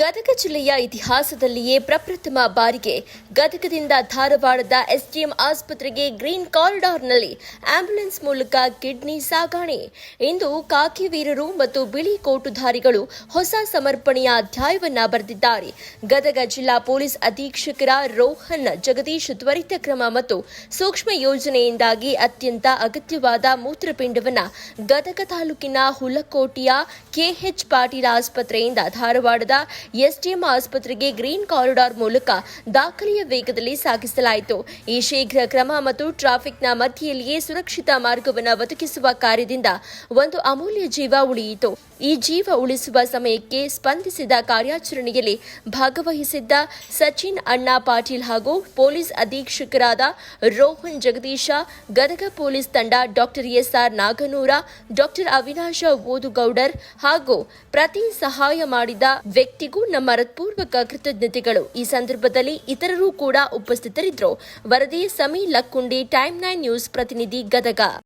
ಗದಗ ಜಿಲ್ಲೆಯ ಇತಿಹಾಸದಲ್ಲಿಯೇ ಪ್ರಪ್ರಥಮ ಬಾರಿಗೆ ಗದಗದಿಂದ ಧಾರವಾಡದ ಎಸ್ಡಿಎಂ ಆಸ್ಪತ್ರೆಗೆ ಗ್ರೀನ್ ಕಾರಿಡಾರ್ನಲ್ಲಿ ಆಂಬ್ಯುಲೆನ್ಸ್ ಮೂಲಕ ಕಿಡ್ನಿ ಸಾಗಣೆ. ಇಂದು ಕಾಕಿ ವೀರರು ಮತ್ತು ಬಿಳಿ ಕೋಟುಧಾರಿಗಳು ಹೊಸ ಸಮರ್ಪಣೆಯ ಅಧ್ಯಾಯವನ್ನ ಬರೆದಿದ್ದಾರೆ. ಗದಗ ಜಿಲ್ಲಾ ಪೊಲೀಸ್ ಅಧೀಕ್ಷಕರ ರೋಹನ್, ಜಗದೀಶ್ ತ್ವರಿತ ಕ್ರಮ ಮತ್ತು ಸೂಕ್ಷ್ಮ ಯೋಜನೆಯಿಂದಾಗಿ ಅತ್ಯಂತ ಅಗತ್ಯವಾದ ಮೂತ್ರಪಿಂಡವನ್ನು ಗದಗ ತಾಲೂಕಿನ ಹುಲಕೋಟೆಯ ಕೆಎಚ್ ಪಾಟೀಲ್ ಆಸ್ಪತ್ರೆಯಿಂದ ಧಾರವಾಡದ ಎಸ್ಡಿಎಂ ಆಸ್ಪತ್ರೆಗೆ ಗ್ರೀನ್ ಕಾರಿಡಾರ್ ಮೂಲಕ ದಾಖಲೆಯ ವೇಗದಲ್ಲಿ ಸಾಗಿಸಲಾಯಿತು. ಈ ಶೀಘ್ರ ಕ್ರಮ ಮತ್ತು ಟ್ರಾಫಿಕ್ನ ಮಧ್ಯೆಯಲ್ಲಿಯೇ ಸುರಕ್ಷಿತ ಮಾರ್ಗವನ್ನು ಒದಗಿಸುವ ಕಾರ್ಯದಿಂದ ಒಂದು ಅಮೂಲ್ಯ ಜೀವ ಉಳಿಯಿತು. ಈ ಜೀವ ಉಳಿಸುವ ಸಮಯಕ್ಕೆ ಸ್ಪಂದಿಸಿದ ಕಾರ್ಯಾಚರಣೆಯಲ್ಲಿ ಭಾಗವಹಿಸಿದ್ದ ಸಚಿನ್ ಅಣ್ಣಾ ಪಾಟೀಲ್ ಹಾಗೂ ಪೊಲೀಸ್ ಅಧೀಕ್ಷಕರಾದ ರೋಹನ್ ಜಗದೀಶ, ಗದಗ ಪೊಲೀಸ್ ತಂಡ doctor S R Naganur, doctor Avinash Odugoudar ಹಾಗೂ ಪ್ರತಿ ಸಹಾಯ ಮಾಡಿದ ವ್ಯಕ್ತಿಗೂ ನಮ್ಮ ಹೃತ್ಪೂರ್ವಕ ಕೃತಜ್ಞತೆಗಳು. ಈ ಸಂದರ್ಭದಲ್ಲಿ ಇತರರು ಕೂಡ ಉಪಸ್ಥಿತರಿದ್ದರು. ವರದಿ Sami Lakkundi time nine news ಪ್ರತಿನಿಧಿ ಗದಗ.